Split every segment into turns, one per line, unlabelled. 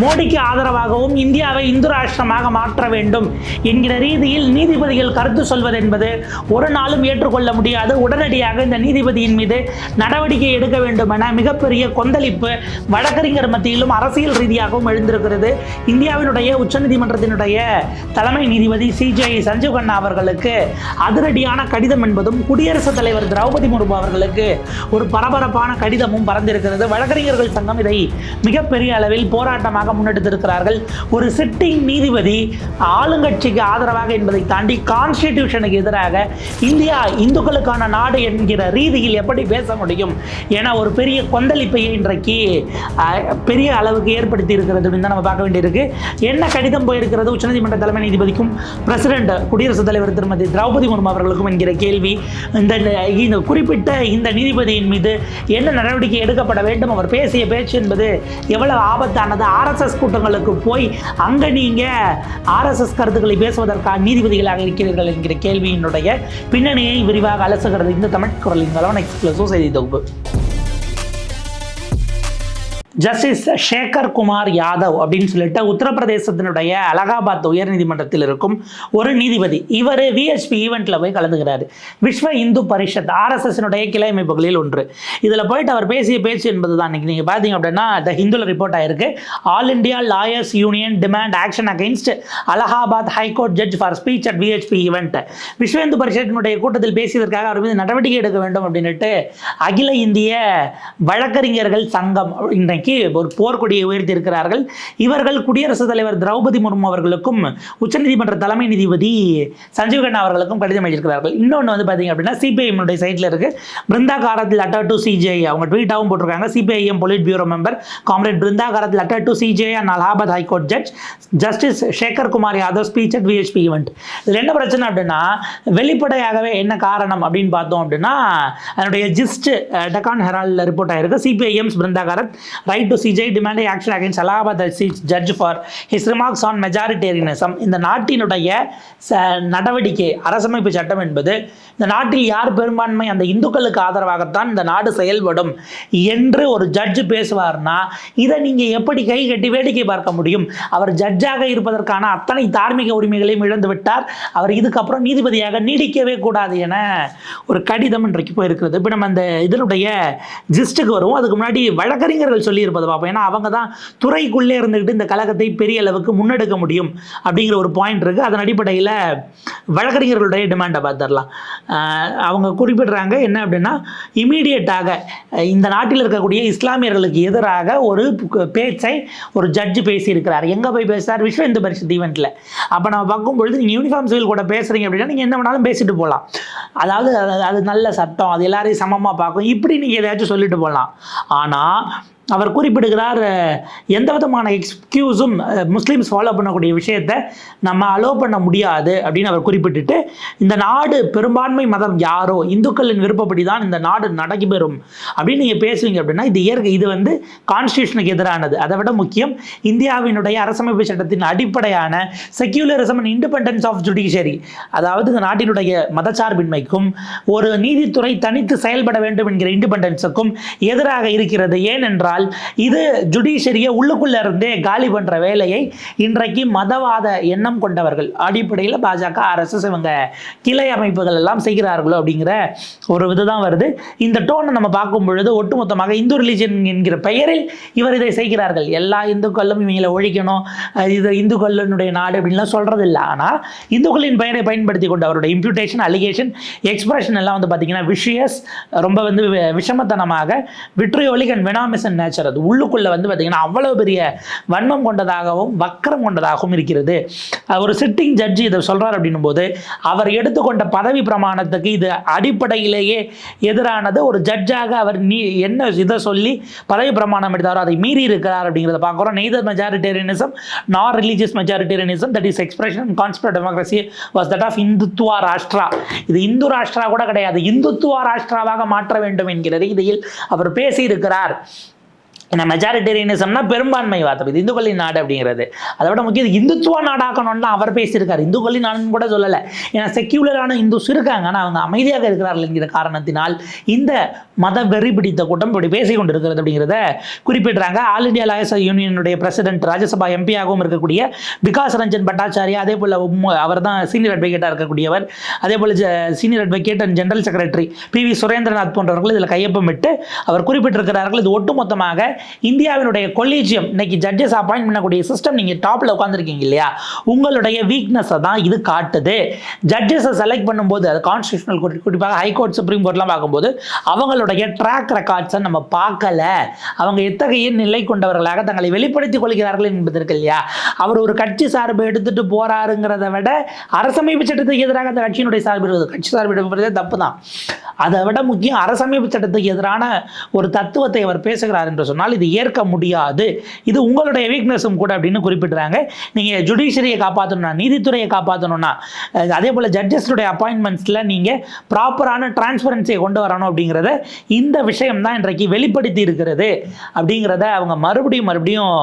மோடிக்கு ஆதரவாகவும் இந்தியாவை இந்து ராஷ்டிரமாக மாற்ற வேண்டும் என்கிற ரீதியில் நீதிபதிகள் கருத்து சொல்வது என்பது ஒரு நாளும் ஏற்றுக்கொள்ள முடியாது. உடனடியாக இந்த நீதிபதியின் மீது நடவடிக்கை எடுக்க வேண்டும் என மிகப்பெரிய கொந்தளிப்பு வழக்கறிஞர் மத்தியிலும் அரசியல் ரீதியாகவும் எழுந்திருக்கிறது. இந்தியாவினுடைய உச்சநீதிமன்றத்தினுடைய தலைமை நீதிபதி சிஜே சஞ்சீவ் கண்ணா அவர்களுக்கு அதிரடியான கடிதம் என்பதும் குடியரசுத் தலைவர் திரௌபதி முர்மு அவர்களுக்கு ஒரு பரபரப்பான கடிதமும் பறந்திருக்கிறது. வழக்கறிஞர்கள் சங்கம் இதை மிகப்பெரிய அளவில் போராட்டமாக முன்னெடுத்திருக்கிறார்கள். ஒரு சிட்டிங் நீதிபதி ஆளுங்கட்சிக்கு ஆதரவாக என்பதை தாண்டி கான்ஸ்டிடியூஷனுக்கு எதிராக இந்தியா இந்துக்களுக்கான நாடு என்கிற ரீதியில் எப்படி பேச முடியும் என ஒரு பெரிய கொந்தளிப்பை இன்றைக்கு பெரிய அளவுக்கு ஏற்படுத்தி இருக்கிறது அப்படின்னு தான் நம்ம பார்க்க வேண்டியிருக்கு. என்ன கடிதம் போயிருக்கிறது? உச்சநீதிமன்ற தலைமை நீதிபதிக்கும் பிரசிடென்ட் குடியரசுத் தலைவர் திருமதி திரௌபதி முர்மு அவர்களுக்கும் என்கிற கேள்வி. இந்த இந்த குறிப்பிட்ட இந்த நீதிபதியின் மீது என்ன நடவடிக்கை எடுக்கப்பட வேண்டும்? அவர் பேசிய பேச்சு என்பது எவ்வளவு ஆபத்தானது? ஆர்எஸ்எஸ் கூட்டங்களுக்கு போய் அங்கே நீங்கள் ஆர்எஸ்எஸ் கருத்துக்களை பேசுவதற்காக நீதிபதிகளாக இருக்கிறீர்கள் என்கிற கேள்வியினுடைய பின்னணியை விரிவாக அலசுகிறது இந்த தமிழ் குரலின் மூலம். எக்ஸ்பிளஸோ செய்தி தொகுப்பு. ஜஸ்டிஸ் சேகர் குமார் யாதவ் அப்படின்னு சொல்லிட்டு உத்தரப்பிரதேசத்தினுடைய அலகாபாத் உயர்நீதிமன்றத்தில் இருக்கும் ஒரு நீதிபதி. இவர் விஎஸ்பி ஈவெண்ட்டில் போய் கலந்துகிறார் விஸ்வ இந்து பரிஷத் ஆர்எஸ்எஸ்னுடைய கிளை அமைப்புகளில் ஒன்று. இதில் போயிட்டு அவர் பேசிய பேச்சு என்பது தான் இன்றைக்கி நீங்கள் பார்த்தீங்க அப்படின்னா த ஹிந்துல ரிப்போர்ட் ஆயிருக்கு. All India lawyers union demand action against Allahabad high court judge for speech at VHP event Vishwa Hindu பரிஷத்தினுடைய கூட்டத்தில் பேசியதற்காக அவர் மீது நடவடிக்கை எடுக்க வேண்டும் அப்படின்னுட்டு அகில இந்திய வழக்கறிஞர்கள் சங்கம் இன்றைக்கு ஒரு போர்க்கொடியை உயர்த்தி இருக்கிறார்கள் இவர்கள் குடியரசுத் தலைவர் திரௌபதி முர்மு அவர்களுக்கும் உச்சநீதிமன்ற தலைமை நீதிபதி சஞ்சீவ் கண்ணா அவர்களுக்கும் கடிதம் எழுதியிருக்கிறார்கள். இன்னொன்று வந்து பார்த்தீங்க அப்படின்னா சிபிஐஎம்னுடைய சைட்டில் இருக்கு. பிருந்தா காரத்தில் அட்டர் டு சிஜிஐ அவங்க ட்வீட்டாகவும் போட்டிருக்காங்க. CPIM polit member comrade Brinda காரத்தில் utter to CJI and Allahabad high court judge justice Shekhar Kumar Yadav speech at VHP event இதில் என்ன பிரச்சனை அப்படின்னா வெளிப்படையாகவே என்ன காரணம் அப்படின்னு பார்த்தோம் அப்படின்னா அதனுடைய ஜிஸ்ட் டெக்கான் ஹெரால்டில் ரிப்போர்ட் ஆயிருக்கு. CPIM's Brinda Karat write to CJI demand action against Allahabad judge for his remarks on majoritarianism இந்த நாட்டினுடைய நடவடிக்கை அரசமைப்பு சட்டம் என்பது இந்த நாட்டில் யார் பெரும்பான்மை அந்த இந்துக்களுக்கு ஆதரவாகத்தான் இந்த நாடு செயல்படும் என்று ஒரு ஜட்ஜ் பேசுவார்னா இதை நீங்கள் எப்படி கை கட்டி வேடிக்கை பார்க்க முடியும்? அவர் ஜட்ஜாக இருப்பதற்கான அத்தனை தார்மீக உரிமைகளையும் இழந்து விட்டார். அவர் இதுக்கப்புறம் நீதிபதியாக நீடிக்கவே கூடாது என ஒரு கடிதம் இன்றைக்கு போயிருக்கிறது. இப்போ நம்ம அந்த இதனுடைய ஜிஸ்டுக்கு வருவோம். அதுக்கு முன்னாடி வழக்கறிஞர்கள் சொல்லி இருப்பதை பார்ப்போம். ஏன்னா அவங்க தான் துறைக்குள்ளே இருந்துக்கிட்டு இந்த கழகத்தை பெரிய அளவுக்கு முன்னெடுக்க முடியும் அப்படிங்கிற ஒரு பாயிண்ட் இருக்குது அதன் அடிப்படையில் வழக்கறிஞர்களுடைய டிமாண்டை பார்த்துடலாம். அவங்க குறிப்பிடுறாங்க என்ன அப்படின்னா இமீடியட்டாக இந்த நாட்டில் இருக்கக்கூடிய இஸ்லாமியர்களுக்கு எதிராக ஒரு பேச்சை ஒரு ஜட்ஜு பேசியிருக்கிறார். எங்கே போய் பேசுகிறார் விஸ்வ இந்து பரிஷத் ஈவெண்ட்டில் அப்போ நம்ம பார்க்கும்பொழுது நீங்கள் யூனிஃபார்ம் சிவில் கூட பேசுகிறீங்க அப்படின்னா நீங்கள் என்ன வேணாலும் பேசிட்டு போகலாம் அதாவது அது- நல்ல சட்டம். அது எல்லாரையும் சமமாக பார்க்கும். இப்படி நீங்கள் ஏதாச்சும் சொல்லிட்டு போகலாம் ஆனால் அவர் குறிப்பிடுகிறார் எந்த விதமான எக்ஸ்கியூஸும் முஸ்லீம்ஸ் ஃபாலோ பண்ணக்கூடிய விஷயத்தை நம்ம அலோவ் பண்ண முடியாது அப்படின்னு அவர் குறிப்பிட்டுட்டு இந்த நாடு பெரும்பான்மை மதம் யாரோ இந்துக்களின் விருப்பப்படி தான் இந்த நாடு நடைபெறும் அப்படின்னு நீங்கள் பேசுவீங்க அப்படின்னா இது இயற்கை இது வந்து கான்ஸ்டியூஷனுக்கு எதிரானது. அதை விட முக்கியம் இந்தியாவினுடைய அரசமைப்பு சட்டத்தின் அடிப்படையான secularism and independence of judiciary அதாவது இந்த நாட்டினுடைய மதச்சார்பின்மைக்கும் ஒரு நீதித்துறை தனித்து செயல்பட வேண்டும் என்கிற இண்டிபெண்டன்ஸுக்கும் எதிராக இருக்கிறது. ஏனென்றால் இது ஜுடிஷரியை உள்ளுக்குள்ள இருந்தே காலி பண்ற வேலையை இன்றைக்கு மதவாத எண்ணம் கொண்டவர்கள் அடிப்படையில் பாஜக ஆர்எஸ்எஸ் இவங்க கிளை அமைப்புகள் எல்லாம் செய்கிறார்களோ அப்படிங்கிற ஒரு இதுதான் வருது. இந்த டோனை நம்ம பார்க்கும் பொழுது ஒட்டுமொத்தமாக இந்து ரிலிஜன் என்கிற பெயரில் இவர் இதை செய்கிறார்கள். எல்லா இந்துக்களும் இவங்களை ஒழிக்கணும் இது இந்துக்களினுடைய நாடு அப்படின்லாம் சொல்கிறது இல்லை ஆனால் இந்துக்களின் பெயரை பயன்படுத்தி கொண்டு அவருடைய இம்ப்யூட்டேஷன் அலிகேஷன் எக்ஸ்பிரஷன் எல்லாம் வந்து பார்த்தீங்கன்னா விஷயஸ் ரொம்ப வந்து வி- விஷமத்தனமாக விட்ரியோலிக் அண்ட் வெனாமிசன் நேச்சர் அது உள்ளுக்குள்ளே வந்து பார்த்தீங்கன்னா அவ்வளவு பெரிய வன்மம் கொண்டதாகவும் வக்கரம் கொண்டதாகவும் இருக்கிறது. ஒரு சிட்டிங் ஜட்ஜி இதை சொல்கிறார் அப்படின்னும் போது அவர் எடுத்துக்கொண்ட பதவி பிரமாணத்துக்கு இது அடிப்படையிலேயே எதிரானது. ஒரு ஜட்ஜாக அவர் நீ என்ன இதை சொல்லி பதவி பிரமாணம் எடுத்தாரோ அதை மீறி இருக்கிறார் அப்படிங்கிறத பார்க்குறோம். Neither majoritarianism nor religious majoritarianism that is expression conspired democracy was that of Hindutva Rashtra இது இந்து ராஷ்டிரா கூட கிடையாது. இந்துத்துவா ராஷ்டிராவாக மாற்ற வேண்டும் என்கிற ரீதியில் அவர் பேசியிருக்கிறார். ஏன்னா மெஜாரிட்டேரியனிசம்னா பெரும்பான்மைவாதம். இது இந்துக்களின் நாடு அப்படிங்கிறது. அதை விட முக்கியம் இந்துத்துவ நாடாக்கணும்னு அவர் பேசியிருக்காரு. இந்துக்களின் நாடுன்னு கூட சொல்லலை. ஏன்னா செக்யூலரான இந்துஸ் இருக்காங்க. ஆனால் அவங்க அமைதியாக இருக்கிறார்கள் என்கிற காரணத்தினால் இந்த மத வெறி பிடித்த கூட்டம் இப்படி பேசி கொண்டிருக்கிறது அப்படிங்கிறத குறிப்பிடுறாங்க. ஆல் இந்தியா லாயர்ஸ் யூனியனுடைய பிரசிடென்ட் ராஜ்யசபா எம்பியாகவும் இருக்கக்கூடிய விகாஸ் ரஞ்சன் பட்டாச்சாரியா அதே போல் அவர் தான் சீனியர் அட்வொகேட்டாக இருக்கக்கூடியவர். அதே போல் senior advocate and general secretary B V Surendranath போன்றவர்கள் இதில் கையொப்பமிட்டு அவர் குறிப்பிட்டிருக்கிறார்கள். இது ஒட்டுமொத்தமாக இந்தியாவினுடைய கொலீஜியம் இன்னைக்கு ஜட்ஜஸ் அப்பாயின்ட் பண்ணக்கூடிய சிஸ்டம் நீங்கள் டாப்பில் உட்காந்துருக்கீங்க இல்லையா? உங்களுடைய வீக்னஸை தான் இது காட்டுது. ஜட்ஜஸை செலக்ட் பண்ணும்போது அது கான்ஸ்டியூஷனல் கோர்ட் குறிப்பாக ஹைகோர்ட் சுப்ரீம் கோர்ட்லாம் பார்க்கும்போது அவங்களுடைய ட்ராக் ரெக்கார்ட்ஸை நம்ம பார்க்கல. அவங்க எத்தகைய நிலை கொண்டவர்களாக தங்களை வெளிப்படுத்திக் கொள்கிறார்கள் என்பது இருக்கு இல்லையா? அவர் ஒரு கட்சி சார்பு எடுத்துட்டு போறாருங்கிறத விட அரசமைப்பு சட்டத்துக்கு எதிராக அந்த கட்சியினுடைய சார்பு இருக்குது கட்சி சார்பு எடுப்பதே தப்பு தான் அதை விட முக்கியம் அரசமைப்பு சட்டத்துக்கு எதிரான ஒரு தத்துவத்தை அவர் பேசுகிறார் என்று சொன்னால் உங்களால் இது ஏற்க முடியாது. இது உங்களுடைய வீக்னஸும் கூட அப்படின்னு குறிப்பிட்றாங்க. நீங்கள் ஜுடிஷியரியை காப்பாற்றணும்னா நீதித்துறையை காப்பாற்றணும்னா அதே போல் ஜட்ஜஸுடைய அப்பாயின்மெண்ட்ஸில் நீங்கள் ப்ராப்பரான டிரான்ஸ்பரன்சியை கொண்டு வரணும் அப்படிங்கிறத இந்த விஷயம் தான் இன்றைக்கு வெளிப்படுத்தி இருக்கிறது அப்படிங்கிறத அவங்க மறுபடியும் மறுபடியும்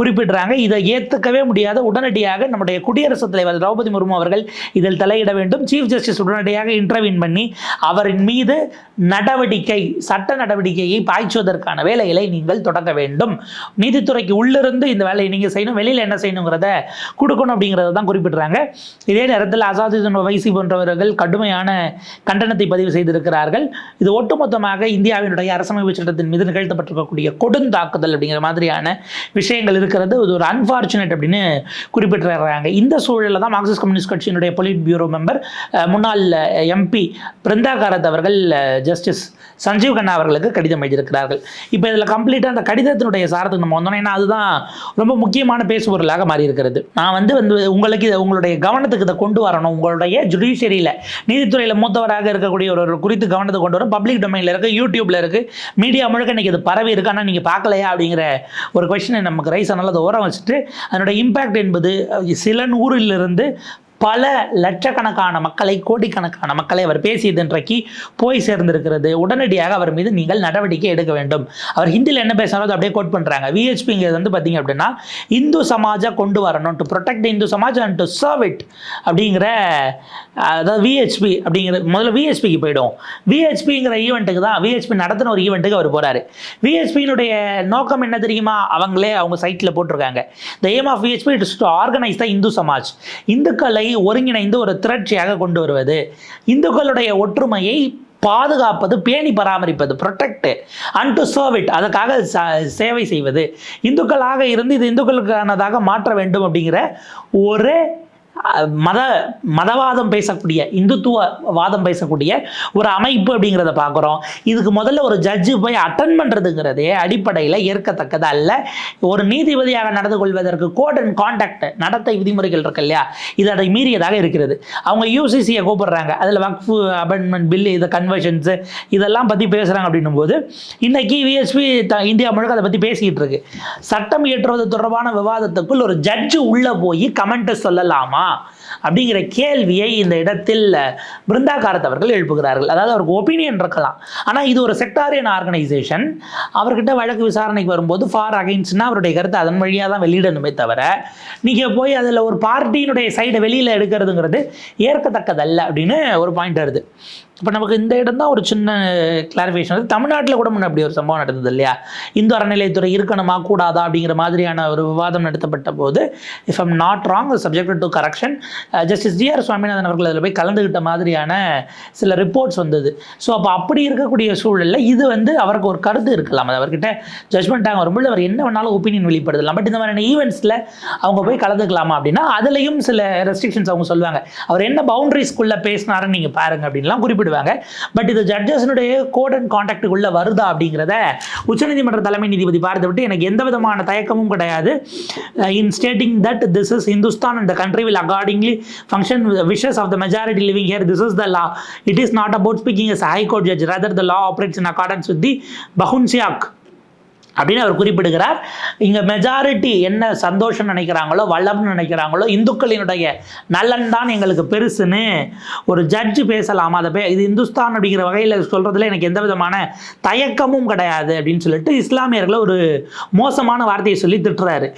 குறிப்பிடுறாங்க. இதை ஏற்றுக்கவே முடியாத உடனடியாக நம்முடைய குடியரசுத் தலைவர் திரௌபதி முர்மு அவர்கள் இதில் தலையிட வேண்டும். சீஃப் ஜஸ்டிஸ் உடனடியாக இன்டர்வியூன் பண்ணி அவரின் மீது நடவடிக்கை சட்ட நடவடிக்கையை பாய்ச்சுவதற்கான வேலைகளை நீங்கள் தொடங்க வேண்டும். நீதித்துறைக்கு உள்ளிருந்து இந்த வேலையை நீங்கள் செய்யணும். வெளியில் என்ன செய்யணுங்கிறத கொடுக்கணும் அப்படிங்கிறத தான் குறிப்பிட்றாங்க. இதே நேரத்தில் அசாதுதீன் வைசி போன்றவர்கள் கடுமையான கண்டனத்தை பதிவு செய்திருக்கிறார்கள். இது ஒட்டுமொத்தமாக இந்தியாவினுடைய அரசமைப்பு சட்டத்தின் மீது நிகழ்த்தப்பட்டிருக்கக்கூடிய கொடுந்தாக்குதல் அப்படிங்கிற மாதிரியான விஷயங்கள் இருக்கிறது. இது ஒரு அன்ஃபார்ச்சுனேட் அப்படின்னு குறிப்பிட்டிருக்கிறாங்க இந்த சூழலில் தான் மார்க்சிஸ்ட் கம்யூனிஸ்ட் கட்சியினுடைய பொலிட் பியூரோ மெம்பர் முன்னாள் எம்பி பிருந்தா காரத் அவர்கள் ஜஸ்டிஸ் சஞ்சீவ் கண்ணா அவர்களுக்கு கடிதம் எழுதியிருக்கிறார்கள். இப்போ இதில் கம்ப்ளீட்டாக அந்த கடிதத்தினுடைய சாரத்துக்கு நம்ம வந்தோம் ஏன்னா அதுதான் ரொம்ப முக்கியமான பேசுபொருளாக மாறி இருக்கிறது நான் வந்து வந்து உங்களுக்கு இதை உங்களுடைய கவனத்துக்கு இதை கொண்டு வரணும். உங்களுடைய ஜுடிஷியரியில் நீதித்துறையில் மூத்தவராக இருக்கக்கூடிய ஒரு ஒரு குறித்து கவனத்தை கொண்டு வரும் பப்ளிக் டொமைனில் இருக்குது யூடியூப்பில் இருக்குது மீடியா முழுக்க இன்றைக்கி இது பரவி இருக்கு. ஆனால் நீங்கள் பார்க்கலையா அப்படிங்கிற ஒரு கொஷினை நமக்கு ரைஸ் ஆனால் அதை ஓரம் வச்சுட்டு அதனுடைய இம்பேக்ட் என்பது சில நூறிலிருந்து பல லட்சக்கணக்கான மக்களை கோடிக்கணக்கான மக்களை அவர் பேசியது இன்றைக்கு போய் சேர்ந்திருக்கிறது. உடனடியாக அவர் மீது நீங்கள் நடவடிக்கை எடுக்க வேண்டும். அவர் ஹிந்தியில் என்ன பேசுறாரோ அப்படியே கோட் பண்ணுறாங்க விஹெச்பிங்கிறது வந்து பார்த்தீங்க அப்படின்னா இந்து சமாஜை கொண்டு வரணும். To protect Hindu Samaj and to serve it அப்படிங்கிற அதாவது விஹெச்பி அப்படிங்கிற முதல்ல விஹெச்பிக்கு போயிடும் விஹெச்பிங்கிற ஈவெண்ட்டுக்கு தான் விஹெச்பி நடத்தின ஒரு ஈவெண்ட்டுக்கு அவர் போகிறாரு விஹெச்பியினுடைய நோக்கம் என்ன தெரியுமா? அவங்களே அவங்க சைட்டில் போட்டிருக்காங்க. The aim of VHP it's to organise the Hindu Samaj. இந்துக்களை ஒருங்கிணைந்து ஒரு திரட்சியாக கொண்டு வருவது. இந்துக்களுடைய ஒற்றுமையை பாதுகாப்பது பேணி பராமரிப்பது protect and to serve it அதுக்காக ச- சேவை செய்வது. இந்துக்களாக இருந்து இது இந்துக்களுக்கானதாக மாற்ற வேண்டும் அப்படிங்கிற ஒரு மத மதவாதம் பேசக்கூடிய இந்துத்துவ வாதம் பேசக்கூடிய ஒரு அமைப்பு அப்படிங்கிறத பார்க்குறோம். இதுக்கு முதல்ல ஒரு ஜட்ஜு போய் அட்டன் பண்ணுறதுங்கிறதே அடிப்படையில் ஏற்கத்தக்கது அல்ல. ஒரு நீதிபதியாக நடந்து கொள்வதற்கு கோட் அண்ட் கான்டாக்ட் நடத்தை விதிமுறைகள் இருக்கு இல்லையா? இது அதை மீறியதாக இருக்கிறது. அவங்க யூசிசியை கூப்பிடுறாங்க. அதில் வக்ஃபு அமெண்ட்மெண்ட் பில்லு இதை கன்வர்ஷன்ஸு இதெல்லாம் பற்றி பேசுகிறாங்க அப்படின்னும் போது இன்னைக்கு விஎஸ்பி த இந்தியா முழுக்க அதை பற்றி பேசிக்கிட்டு இருக்கு. சட்டம் இயற்றுவது தொடர்பான விவாதத்துக்குள் ஒரு ஜட்ஜு உள்ளே போய் கமெண்ட்டை சொல்லலாமா? அப்படிங்கிற கேள்வியை இந்த இடத்தில் பிருந்தா காரத் அவர்கள் எழுப்புகிறார்கள். அதாவது அவருக்கு ஒப்பீனியன் இருக்கலாம். ஆனால் இது ஒரு செக்டாரியன் ஆர்கனைசேஷன் அவர்கிட்ட வழக்கு விசாரணைக்கு வரும்போது ஃபார் அகைன்ஸ்னா அவருடைய கருத்தை அதன் வழியாக தான் வெளியிடணுமே தவிர நீங்கள் போய் அதில் ஒரு பார்ட்டியினுடைய சைடை வெளியில் எடுக்கிறதுங்கிறது ஏற்கத்தக்கதல்ல அப்படின்னு ஒரு பாயிண்ட் வருது. இப்போ நமக்கு இந்த இடம் தான் ஒரு சின்ன கிளாரிஃபிகேஷன் தமிழ்நாட்டில் கூட முன்ன அப்படி ஒரு சம்பவம் நடந்தது இல்லையா? இந்து அறநிலையத்துறை இருக்கணுமா கூடாதா அப்படிங்கிற மாதிரியான ஒரு விவாதம் நடத்தப்பட்ட போது if I'm not wrong subject to correction justice GR Swaminathan அவர்கள் அதில் போய் கலந்துக்கிட்ட மாதிரியான சில ரிப்போர்ட்ஸ் வந்தது. ஸோ அப்போ அப்படி இருக்கக்கூடிய சூழலில் இது வந்து அவருக்கு ஒரு கருத்து இருக்கலாம். அது அவர்கிட்ட ஜட்மெண்ட்டாக வரும்போது அவர் என்ன வேணாலும் ஒப்பீனியன் வெளிப்படுத்தலாம். பட் இந்த மாதிரியான ஈவெண்ட்ஸில் அவங்க போய் கலந்துக்கலாமா அப்படின்னா அதுலேயும் சில ரெஸ்ட்ரிக்ஷன்ஸ் அவங்க சொல்லுவாங்க. அவர் என்ன பவுண்டரிஸ்குள்ளே பேசினாருன்னு நீங்கள் பாருங்க அப்படின்லாம் விடுவாங்க பட் இது ஜட்ஜஸ்னுடைய கோட் அண்ட் கான்டாக்டுக்குள்ளே வருதா அப்படிங்கிறத உச்சநீதிமன்ற தலைமை நீதிபதி பார்த்து விட்டு எனக்கு எந்த விதமான தயக்கமும் கிடையாது. In stating that this is Hindustan and the country will accordingly function wishes of the majority living here this is the law it is not about speaking as high court judge rather the law operates in accordance with the பஹுன்சியாக் அப்படின்னு அவர் குறிப்பிடுகிறார். இங்கே majority என்ன சந்தோஷம் நினைக்கிறாங்களோ வளம்னு நினைக்கிறாங்களோ இந்துக்களினுடைய நலன் தான் எங்களுக்கு பெருசுன்னு ஒரு ஜட்ஜு பேசலாமா. அதை பே இது இந்துஸ்தான் அப்படிங்கிற வகையில் சொல்கிறதுல எனக்கு எந்த விதமான தயக்கமும் கிடையாது அப்படின்னு சொல்லிட்டு இஸ்லாமியர்களை ஒரு மோசமான வார்த்தையை சொல்லி திட்டுறாரு.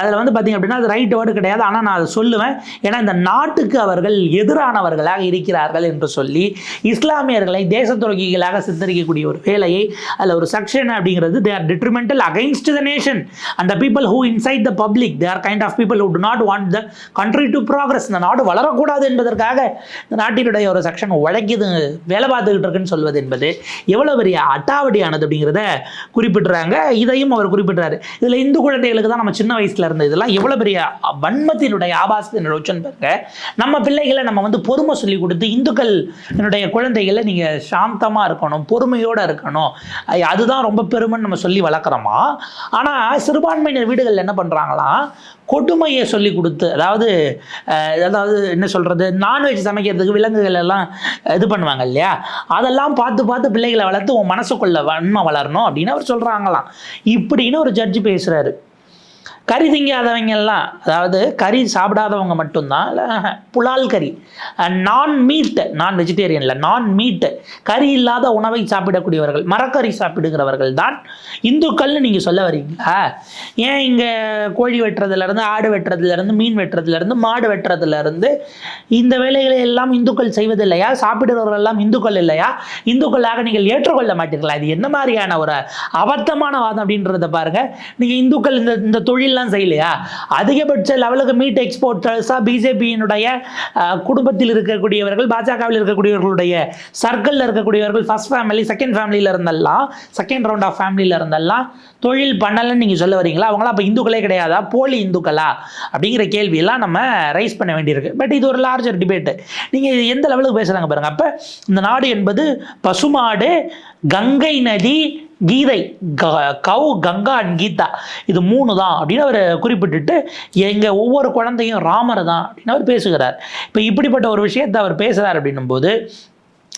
அதில் வந்து பார்த்திங்க அப்படின்னா அது ரைட் வேர்டு கிடையாது. ஆனால் நான் அதை சொல்லுவேன். ஏன்னா இந்த நாட்டுக்கு அவர்கள் எதிரானவர்களாக இருக்கிறார்கள் என்று சொல்லி இஸ்லாமியர்களை தேச துரோகிகளாக சித்தரிக்கக்கூடிய ஒரு வேலையை அதில் ஒரு செக்ஷன் அப்படிங்கிறது they are detrimental against the nation. And the people who inside the public they are kind of people who do not want the country to progress. இந்த நாடு வளரக்கூடாது என்பதற்காக இந்த நாட்டினுடைய ஒரு செக்ஷன் உழைக்கிது வேலை பார்த்துக்கிட்டு இருக்குன்னு சொல்வது என்பது எவ்வளோ பெரிய அட்டாவடியானது அப்படிங்கிறத குறிப்பிட்டுறாங்க இதையும் அவர் குறிப்பிட்றாரு. இதில் இந்து குழந்தைகளுக்கு தான் நம்ம சின்ன வயசுல இருந்த இதெல்லாம் எவ்வளோ பெரிய வன்மத்தினுடைய ஆபாசத்தினுடைய உச்சன் பாருங்க. நம்ம பிள்ளைகளை நம்ம வந்து பொறுமை சொல்லி கொடுத்து இந்துக்கள் என்னுடைய குழந்தைகளை நீங்கள் சாந்தமாக இருக்கணும் பொறுமையோடு இருக்கணும். அதுதான் ரொம்ப பெருமைன்னு நம்ம சொல்லி வளர்க்குறோமா ஆனால் சிறுபான்மையினர் வீடுகளில் என்ன பண்ணுறாங்களாம் கொடுமையை சொல்லி கொடுத்து அதாவது அதாவது என்ன சொல்கிறது நான்வெஜ் சமைக்கிறதுக்கு விலங்குகள் எல்லாம் இது பண்ணுவாங்க இல்லையா? அதெல்லாம் பார்த்து பார்த்து பிள்ளைகளை வளர்த்து உன் மனசுக்குள்ள வன்மை வளரணும் அப்படின்னு அவர் சொல்கிறாங்களாம் இப்படின்னு ஒரு ஜட்ஜு பேசுகிறாரு கறி திங்காதவங்க எல்லாம் அதாவது கறி சாப்பிடாதவங்க மட்டும்தான் இல்லை புலால் கறி. நான் மீட் நான் வெஜிடேரியனில் நான் மீட் கறி இல்லாத உணவை சாப்பிடக்கூடியவர்கள் மரக்கறி சாப்பிடுகிறவர்கள் தான் இந்துக்கள்னு நீங்கள் சொல்ல வரீங்களா? ஏன் இங்கே கோழி வெட்டுறதுலேருந்து ஆடு வெட்டுறதுலேருந்து மீன் வெட்டுறதுலேருந்து மாடு வெட்டுறதுலேருந்து இந்த வேலைகளை எல்லாம் இந்துக்கள் செய்வதில்லையா? சாப்பிடுறவர்கள் எல்லாம் இந்துக்கள் இல்லையா? இந்துக்களாக நீங்கள் ஏற்றுக்கொள்ள மாட்டீர்களா? இது என்ன மாதிரியான ஒரு அபத்தமான வாதம் அப்படின்றத பாருங்க. நீங்கள் இந்துக்கள் இந்த இந்த தொழில் தொழிலெலாம் செய்யலையா? அதிகபட்ச லெவலுக்கு மீட் எக்ஸ்போர்ட்டர்ஸாக பிஜேபியினுடைய குடும்பத்தில் இருக்கக்கூடியவர்கள் பாஜகவில் இருக்கக்கூடியவர்களுடைய சர்க்கிளில் இருக்கக்கூடியவர்கள் ஃபர்ஸ்ட் ஃபேமிலி செகண்ட் ஃபேமிலியில் இருந்தெல்லாம் செகண்ட் ரவுண்ட் ஆஃப் ஃபேமிலியில் இருந்தெல்லாம் தொழில் பண்ணலைன்னு நீங்கள் சொல்ல வரீங்களா? அவங்களாம் அப்போ இந்துக்களே கிடையாதா? போலி இந்துக்களா? அப்படிங்கிற கேள்வியெல்லாம் நம்ம ரைஸ் பண்ண வேண்டியிருக்கு. பட் இது ஒரு லார்ஜர் டிபேட்டு நீங்கள் எந்த லெவலுக்கு பேசுகிறாங்க பாருங்க. அப்போ இந்த நாடு என்பது பசுமாடு கங்கை நதி கீதை க- கங்கா அண்ட் கீதா. இது மூணு தான் அப்படின்னு அவர் குறிப்பிட்டுட்டு எங்கள் ஒவ்வொரு குழந்தையும் ராமர் தான் அப்படின்னு அவர் பேசுகிறார். இப்போ இப்படிப்பட்ட ஒரு விஷயத்தை அவர் பேசுகிறார் அப்படின்னும்போது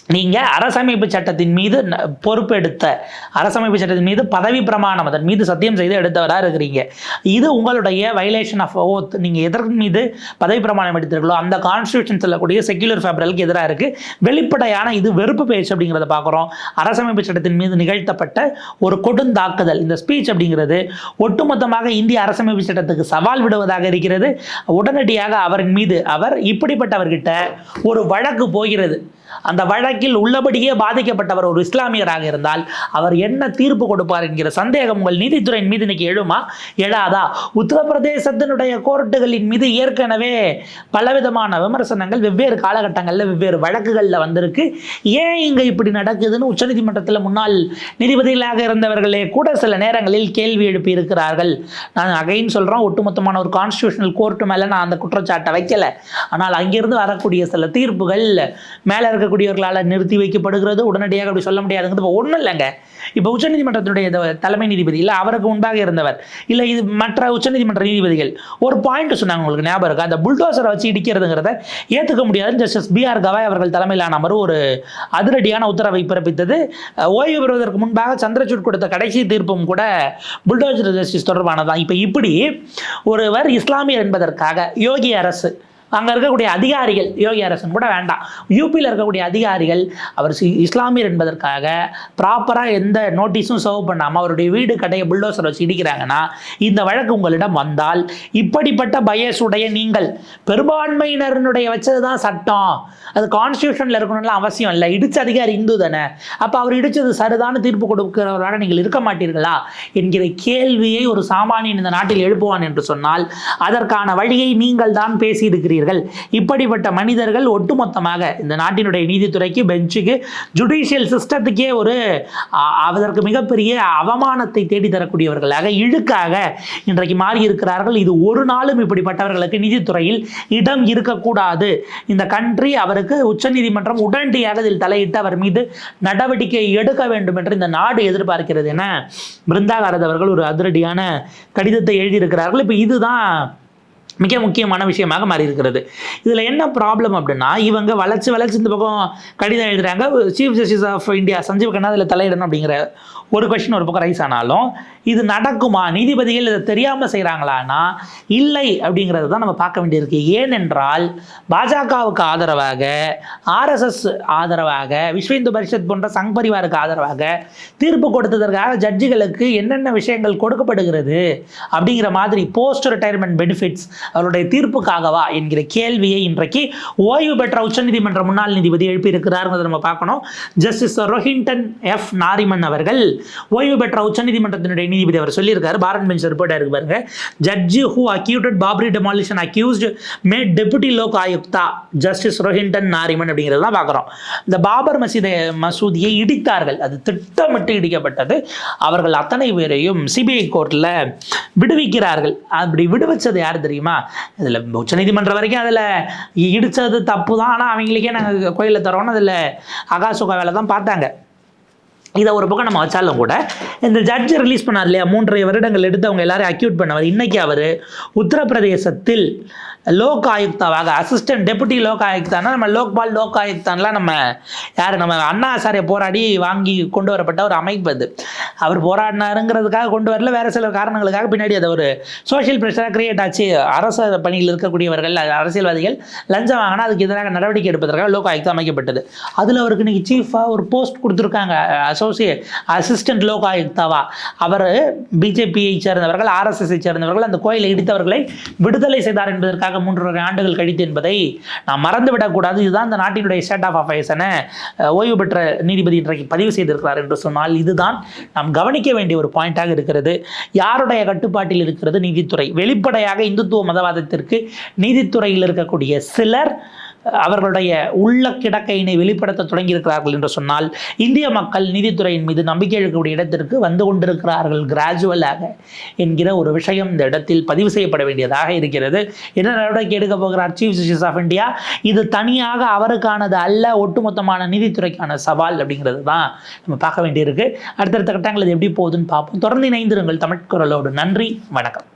நீங்கள் அரசமைப்பு சட்டத்தின் மீது ந- பொறுப்பெடுத்த அரசமைப்பு சட்டத்தின் மீது பதவி பிரமாணம் அதன் மீது சத்தியம் செய்து எடுத்தவராக இருக்கிறீங்க. இது உங்களுடைய வயலேஷன் ஆஃப் ஓத் நீங்கள் எதற்கு மீது பதவி பிரமாணம் எடுத்திருக்கலோ அந்த கான்ஸ்டியூஷன் சொல்லக்கூடிய செக்யூலர் ஃபேபரலுக்கு எதிராக இருக்குது வெளிப்படையான இது வெறுப்பு பேச்சு அப்படிங்கிறத பார்க்குறோம். அரசமைப்பு சட்டத்தின் மீது நிகழ்த்தப்பட்ட ஒரு கொடுந்தாக்குதல் இந்த ஸ்பீச் அப்படிங்கிறது ஒட்டுமொத்தமாக இந்திய அரசமைப்பு சட்டத்துக்கு சவால் விடுவதாக இருக்கிறது. உடனடியாக அவரின் மீது அவர் இப்படிப்பட்டவர்கிட்ட ஒரு வழக்கு போகிறது. அந்த வழக்கில் உள்ளபடியே பாதிக்கப்பட்டவர் ஒரு இஸ்லாமியராக இருந்தால் அவர் என்ன தீர்ப்பு கொடுப்பார் என்கிற சந்தேகம் உங்கள் நீதித்துறையின் மீது இன்னைக்கு எழுமா? எழாதா? உத்தரப்பிரதேசத்தினுடைய கோர்ட்டுகளின் மீது ஏற்கனவே பலவிதமான விமர்சனங்கள் வெவ்வேறு காலகட்டங்களில் வெவ்வேறு வழக்குகளில் வந்திருக்கு. ஏன் இங்கே இப்படி நடக்குதுன்னு உச்சநீதிமன்றத்தில் முன்னாள் நீதிபதிகளாக இருந்தவர்களே கூட சில நேரங்களில் கேள்வி எழுப்பி இருக்கிறார்கள். நான் அகைன் சொல்கிறோம் ஒட்டுமொத்தமான ஒரு கான்ஸ்டியூஷனல் கோர்ட்டு மேலே நான் அந்த குற்றச்சாட்டை வைக்கல. ஆனால் அங்கிருந்து வரக்கூடிய சில தீர்ப்புகள் மேலே இருக்கக்கூடியவர்களால் நிறுத்தி வைக்கப்படுகிறது. உடனடியாக அப்படி சொல்ல முடியாதுங்கிறது இப்போ ஒன்றும் இல்லைங்க. இப்போ உச்சநீதிமன்றத்தினுடைய தலைமை நீதிபதி இல்லை அவருக்கு முன்பாக இருந்தவர் இல்லை இது மற்ற உச்சநீதிமன்ற நீதிபதிகள் ஒரு பாயிண்ட் சொன்னாங்க உங்களுக்கு ஞாபகம் இருக்கு? அந்த புல்டோசரை வச்சு இடிக்கிறதுங்கிறத ஏற்றுக்க முடியாதுன்னு ஜஸ்டிஸ் பிஆர் கவாய் அவர்கள் தலைமையிலான அமர்வு ஒரு அதிரடியான உத்தரவை பிறப்பித்தது. ஓய்வு பெறுவதற்கு முன்பாக சந்திரசூட் கொடுத்த கடைசி தீர்ப்பும் கூட புல்டோசர் ஜஸ்டிஸ் தொடர்பானதான் இப்போ இப்படி ஒருவர் இஸ்லாமியர் என்பதற்காக யோகி அரசு அங்கே இருக்கக்கூடிய அதிகாரிகள் யோகி அரசன் கூட வேண்டாம். யூபியில் இருக்கக்கூடிய அதிகாரிகள் அவர் சி- இஸ்லாமியர் என்பதற்காக ப்ராப்பராக எந்த நோட்டீஸும் சர்வ் பண்ணாமல் அவருடைய வீடு கடையை புல்டோசர் வச்சு இடிக்கிறாங்கன்னா இந்த வழக்கு உங்களிடம் வந்தால் இப்படிப்பட்ட பயஸ் உடைய நீங்கள் பெரும்பான்மையினருடைய வச்சது தான் சட்டம். அது கான்ஸ்டியூஷனில் இருக்கணும்லாம் அவசியம் இல்லை. இடிச்ச அதிகாரி இந்து தானே. அப்போ அவர் இடிச்சது சரிதான தீர்ப்பு கொடுக்கிறவராக நீங்கள் இருக்க மாட்டீர்களா? என்கிற கேள்வியை ஒரு சாமானியன் இந்த நாட்டில் எழுப்புவான் என்று சொன்னால் அதற்கான வழியை நீங்கள் தான் பேசியிருக்கிறீர்கள். இப்படிப்பட்ட மனிதர்கள் ஒட்டுமொத்தமாக இந்த நாட்டினுடைய நீதித்துறைக்கு பெஞ்சுக்கு ஜுடிஷியல் சிஸ்டத்துக்கே ஒரு அதற்கு மிகப்பெரிய அவமானத்தை தேடித்தரக்கூடியவர்களாக இழுக்காக இன்றைக்கு மாறி இருக்கிறார்கள் இது ஒரு நாளும் இப்படிப்பட்டவர்களுக்கு நீதித்துறையில் இடம் இருக்கக்கூடாது. இந்த கண்ட்ரி அவருக்கு உச்சநீதிமன்றம் உடனடியாக இதில் தலையிட்டு அவர் மீது நடவடிக்கை எடுக்க வேண்டும் என்று இந்த நாடு எதிர்பார்க்கிறது என பிருந்தாகாரத் அவர்கள் ஒரு அதிரடியான கடிதத்தை எழுதியிருக்கிறார்கள். இப்போ இதுதான் மிக முக்கியமான விஷயமாக மாறி இருக்கிறது இதில் என்ன ப்ராப்ளம் அப்படின்னா இவங்க வளர்ச்சி வளர்ச்சி இந்த பக்கம் கடிதம் எழுதுறாங்க. Chief justice of India Sanjiv Khanna அதில் தலையிடணும் அப்படிங்கிற ஒரு கொஷின் ஒரு பக்கம் ரைஸ் ஆனாலும் இது நடக்குமா? நீதிபதிகள் இதை தெரியாமல் செய்கிறாங்களான்னா இல்லை அப்படிங்கிறது தான் நம்ம பார்க்க வேண்டியிருக்கு. ஏனென்றால் பாஜகவுக்கு ஆதரவாக ஆர்எஸ்எஸ் ஆதரவாக விஸ்வ இந்து பரிஷத் போன்ற சங் பரிவாருக்கு ஆதரவாக தீர்ப்பு கொடுத்ததற்காக ஜட்ஜிகளுக்கு என்னென்ன விஷயங்கள் கொடுக்கப்படுகிறது அப்படிங்கிற மாதிரி போஸ்ட் ரிட்டையர்மெண்ட் பெனிஃபிட்ஸ் அவருடைய தீர்ப்புக்காகவா என்கிற கேள்வியை இன்றைக்கு ஓய்வு பெற்ற உச்சநீதிமன்ற முன்னாள் நீதிபதி எழுப்பியிருக்கிறாருங்கிறத நம்ம பார்க்கணும். ஜஸ்டிஸ் ரொஹின்டன் எஃப் நாரிமன் அவர்கள் ஓய்வு பெற்ற உச்சநீதிமன்றத்தினுடைய நீதிபதி அவர் சொல்லியிருக்காரு. பாரத் பெஞ்ச் ரிப்போர்ட் இருக்கு பாருங்க. Judge who acquitted Babri demolition accused made deputy Lok Ayukta justice Rohinton Nariman அப்படிங்கிறதெல்லாம் பார்க்குறோம். இந்த பாபர் மசீதை மசூதியை இடித்தார்கள். அது திட்டமிட்டு இடிக்கப்பட்டது. அவர்கள் அத்தனை பேரையும் சிபிஐ கோர்ட்டில் விடுவிக்கிறார்கள். அப்படி விடுவிச்சது யார் தெரியுமா? இதில் உச்சநீதிமன்றம் வரைக்கும் அதில் இடித்தது தப்பு தான் ஆனால் அவங்களுக்கே நாங்கள் கோயிலில் தரோன்னு அதில் அகாசுகா வேலை தான் பார்த்தாங்க. இதை ஒரு பக்கம் நம்ம வச்சாலும் கூட இந்த ஜட்ஜை ரிலீஸ் பண்ணார் இல்லையா? மூன்றரை வருடங்கள் எடுத்து அவங்க எல்லாரையும் அக்யூட் பண்ணவர். இன்னைக்கு அவர் உத்தரப்பிரதேசத்தில் லோக் ஆயுக்தாவாக அசிஸ்டன்ட் டெபுட்டி லோக் ஆயுக்தானா நம்ம லோக்பால் லோக் ஆயுக்தான்லாம் நம்ம யார்? நம்ம அண்ணா ஆசாரிய போராடி வாங்கி கொண்டு வரப்பட்ட ஒரு அமைப்பு அது. அவர் போராடினாருங்கிறதுக்காக கொண்டு வரல. வேறு சில காரணங்களுக்காக பின்னாடி அது ஒரு சோஷியல் ப்ரெஷராக கிரியேட் ஆச்சு. அரசு பணியில் இருக்கக்கூடியவர்கள் அரசியல்வாதிகள் லஞ்சம் வாங்கினா அதுக்கு எதிராக நடவடிக்கை எடுப்பதற்காக லோக் ஆயுக்தா அமைக்கப்பட்டது. அதில் அவருக்கு இன்னைக்கு சீஃபாக ஒரு போஸ்ட் கொடுத்துருக்காங்க அசோசியேட் அசிஸ்டன்ட் லோக ஆயுக்தாவா அவர் பிஜேபியை சேர்ந்தவர்கள் ஆர்எஸ்எஸை சேர்ந்தவர்கள் அந்த கோயிலை இடித்தவர்களை விடுதலை செய்தார் என்பதற்காக மூன்றரை ஆண்டுகள் கழித்து என்பதை நாம் மறந்துவிடக்கூடாது. இதுதான் இந்த நாட்டினுடைய ஸ்டேட் ஆஃப் அஃபேர்ஸ் என ஓய்வு பெற்ற நீதிபதி இன்றைக்கு பதிவு செய்திருக்கிறார் என்று சொன்னால் இதுதான் நாம் கவனிக்க வேண்டிய ஒரு பாயிண்டாக இருக்கிறது. யாருடைய கட்டுப்பாட்டில் இருக்கிறது? நீதித்துறை. வெளிப்படையாக இந்துத்துவ மதவாதத்திற்கு நீதித்துறையில் இருக்கக்கூடிய சிலர் அவர்களுடைய உள்ள கிடக்கையினை வெளிப்படுத்த தொடங்கியிருக்கிறார்கள் என்று சொன்னால் இந்திய மக்கள் நீதித்துறையின் மீது நம்பிக்கை எழுக்கக்கூடிய இடத்திற்கு வந்து கொண்டிருக்கிறார்கள் கிராஜுவலாக என்கிற ஒரு விஷயம் இந்த இடத்தில் பதிவு செய்யப்பட வேண்டியதாக இருக்கிறது. என்ன நடவடிக்கை எடுக்க போகிறார் சீஃப் ஜஸ்டிஸ் ஆஃப் இந்தியா இது தனியாக அவருக்கானது அல்ல ஒட்டுமொத்தமான நீதித்துறைக்கான சவால் அப்படிங்கிறது தான் நம்ம பார்க்க வேண்டியிருக்கு. அடுத்தடுத்த கட்டங்கள் இது எப்படி போகுதுன்னு பார்ப்போம். தொடர்ந்து இணைந்திருங்கள் தமிழ் குரலோடு. நன்றி வணக்கம்.